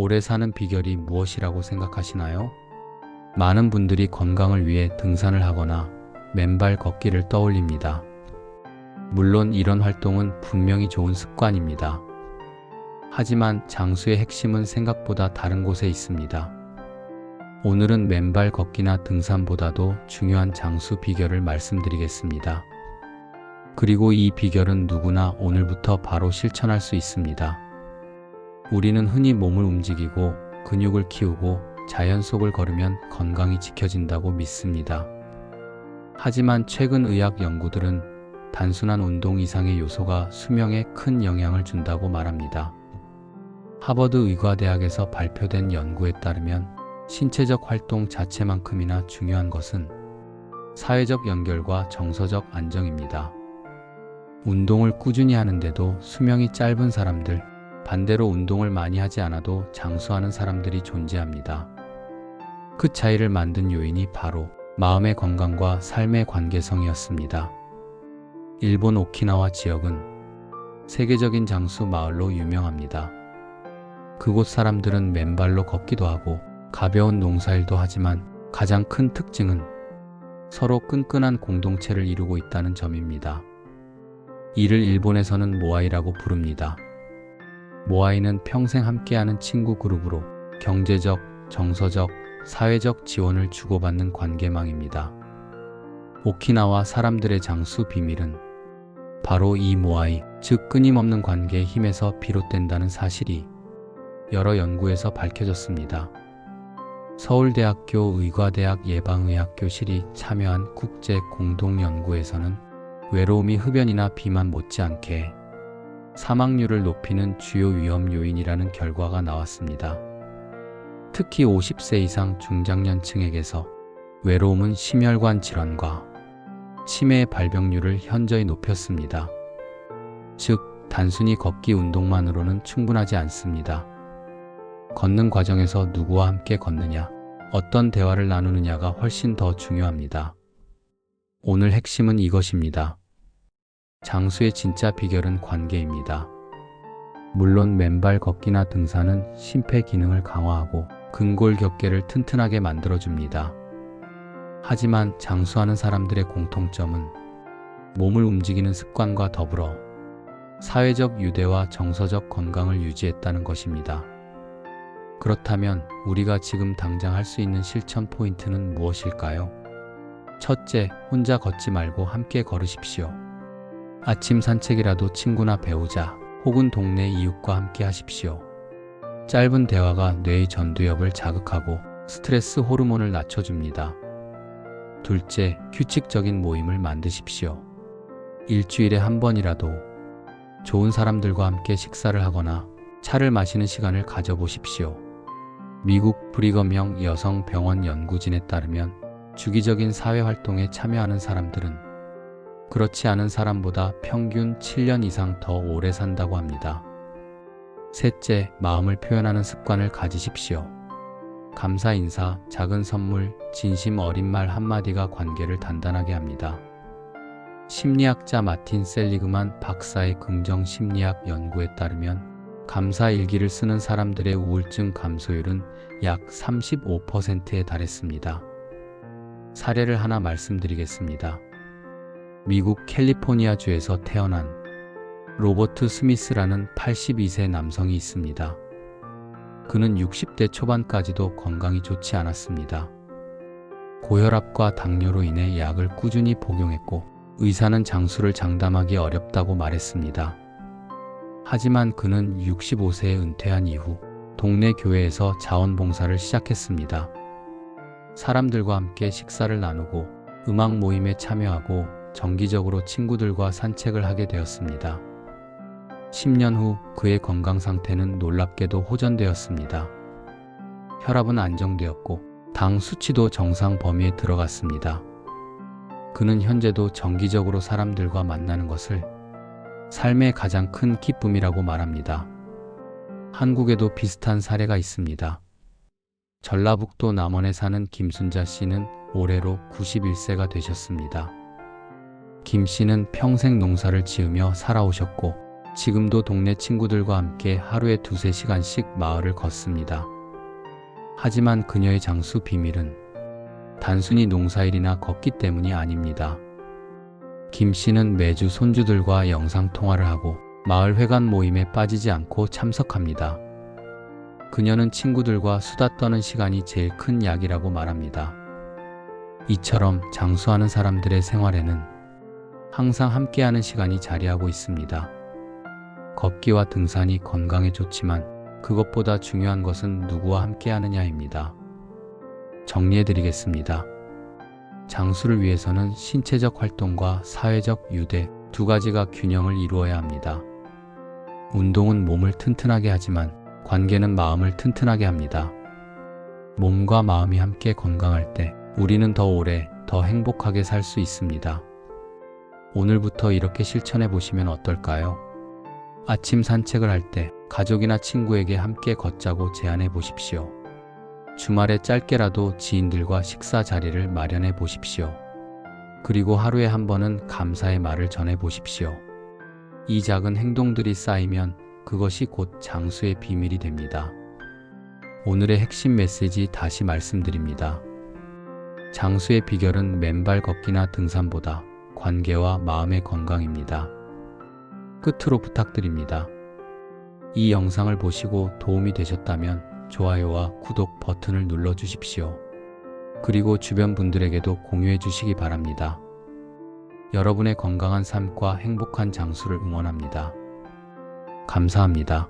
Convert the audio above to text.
오래 사는 비결이 무엇이라고 생각하시나요? 많은 분들이 건강을 위해 등산을 하거나 맨발 걷기를 떠올립니다. 물론 이런 활동은 분명히 좋은 습관입니다. 하지만 장수의 핵심은 생각보다 다른 곳에 있습니다. 오늘은 맨발 걷기나 등산보다도 중요한 장수 비결을 말씀드리겠습니다. 그리고 이 비결은 누구나 오늘부터 바로 실천할 수 있습니다. 우리는 흔히 몸을 움직이고 근육을 키우고 자연 속을 걸으면 건강이 지켜진다고 믿습니다. 하지만 최근 의학 연구들은 단순한 운동 이상의 요소가 수명에 큰 영향을 준다고 말합니다. 하버드 의과대학에서 발표된 연구에 따르면 신체적 활동 자체만큼이나 중요한 것은 사회적 연결과 정서적 안정입니다. 운동을 꾸준히 하는데도 수명이 짧은 사람들, 반대로 운동을 많이 하지 않아도 장수하는 사람들이 존재합니다. 그 차이를 만든 요인이 바로 마음의 건강과 삶의 관계성이었습니다. 일본 오키나와 지역은 세계적인 장수 마을로 유명합니다. 그곳 사람들은 맨발로 걷기도 하고 가벼운 농사일도 하지만 가장 큰 특징은 서로 끈끈한 공동체를 이루고 있다는 점입니다. 이를 일본에서는 모아이라고 부릅니다. 모아이는 평생 함께하는 친구 그룹으로 경제적, 정서적, 사회적 지원을 주고받는 관계망입니다. 오키나와 사람들의 장수 비밀은 바로 이 모아이, 즉 끊임없는 관계의 힘에서 비롯된다는 사실이 여러 연구에서 밝혀졌습니다. 서울대학교 의과대학 예방의학교실이 참여한 국제 공동연구에서는 외로움이 흡연이나 비만 못지않게 사망률을 높이는 주요 위험 요인이라는 결과가 나왔습니다. 특히 50세 이상 중장년층에게서 외로움은 심혈관 질환과 치매의 발병률을 현저히 높였습니다. 즉, 단순히 걷기 운동만으로는 충분하지 않습니다. 걷는 과정에서 누구와 함께 걷느냐, 어떤 대화를 나누느냐가 훨씬 더 중요합니다. 오늘 핵심은 이것입니다. 장수의 진짜 비결은 관계입니다. 물론 맨발 걷기나 등산은 심폐 기능을 강화하고 근골 격계를 튼튼하게 만들어줍니다. 하지만 장수하는 사람들의 공통점은 몸을 움직이는 습관과 더불어 사회적 유대와 정서적 건강을 유지했다는 것입니다. 그렇다면 우리가 지금 당장 할 수 있는 실천 포인트는 무엇일까요? 첫째, 혼자 걷지 말고 함께 걸으십시오. 아침 산책이라도 친구나 배우자 혹은 동네 이웃과 함께 하십시오. 짧은 대화가 뇌의 전두엽을 자극하고 스트레스 호르몬을 낮춰줍니다. 둘째, 규칙적인 모임을 만드십시오. 일주일에 한 번이라도 좋은 사람들과 함께 식사를 하거나 차를 마시는 시간을 가져보십시오. 미국 브리검형 여성병원 연구진에 따르면 주기적인 사회활동에 참여하는 사람들은 그렇지 않은 사람보다 평균 7년 이상 더 오래 산다고 합니다. 셋째, 마음을 표현하는 습관을 가지십시오. 감사 인사, 작은 선물, 진심 어린 말 한마디가 관계를 단단하게 합니다. 심리학자 마틴 셀리그만 박사의 긍정 심리학 연구에 따르면 감사 일기를 쓰는 사람들의 우울증 감소율은 약 35%에 달했습니다. 사례를 하나 말씀드리겠습니다. 미국 캘리포니아주에서 태어난 로버트 스미스라는 82세 남성이 있습니다. 그는 60대 초반까지도 건강이 좋지 않았습니다. 고혈압과 당뇨로 인해 약을 꾸준히 복용했고 의사는 장수를 장담하기 어렵다고 말했습니다. 하지만 그는 65세에 은퇴한 이후 동네 교회에서 자원봉사를 시작했습니다. 사람들과 함께 식사를 나누고 음악 모임에 참여하고 정기적으로 친구들과 산책을 하게 되었습니다. 10년 후 그의 건강 상태는 놀랍게도 호전되었습니다. 혈압은 안정되었고 당 수치도 정상 범위에 들어갔습니다. 그는 현재도 정기적으로 사람들과 만나는 것을 삶의 가장 큰 기쁨이라고 말합니다. 한국에도 비슷한 사례가 있습니다. 전라북도 남원에 사는 김순자 씨는 올해로 91세가 되셨습니다. 김 씨는 평생 농사를 지으며 살아오셨고 지금도 동네 친구들과 함께 하루에 두세 시간씩 마을을 걷습니다. 하지만 그녀의 장수 비밀은 단순히 농사일이나 걷기 때문이 아닙니다. 김 씨는 매주 손주들과 영상 통화를 하고 마을 회관 모임에 빠지지 않고 참석합니다. 그녀는 친구들과 수다 떠는 시간이 제일 큰 약이라고 말합니다. 이처럼 장수하는 사람들의 생활에는 항상 함께하는 시간이 자리하고 있습니다. 걷기와 등산이 건강에 좋지만 그것보다 중요한 것은 누구와 함께하느냐입니다. 정리해드리겠습니다. 장수를 위해서는 신체적 활동과 사회적 유대 두 가지가 균형을 이루어야 합니다. 운동은 몸을 튼튼하게 하지만 관계는 마음을 튼튼하게 합니다. 몸과 마음이 함께 건강할 때 우리는 더 오래, 더 행복하게 살 수 있습니다. 오늘부터 이렇게 실천해 보시면 어떨까요? 아침 산책을 할 때 가족이나 친구에게 함께 걷자고 제안해 보십시오. 주말에 짧게라도 지인들과 식사 자리를 마련해 보십시오. 그리고 하루에 한 번은 감사의 말을 전해 보십시오. 이 작은 행동들이 쌓이면 그것이 곧 장수의 비밀이 됩니다. 오늘의 핵심 메시지 다시 말씀드립니다. 장수의 비결은 맨발 걷기나 등산보다 관계와 마음의 건강입니다. 끝으로 부탁드립니다. 이 영상을 보시고 도움이 되셨다면 좋아요와 구독 버튼을 눌러 주십시오. 그리고 주변 분들에게도 공유해 주시기 바랍니다. 여러분의 건강한 삶과 행복한 장수를 응원합니다. 감사합니다.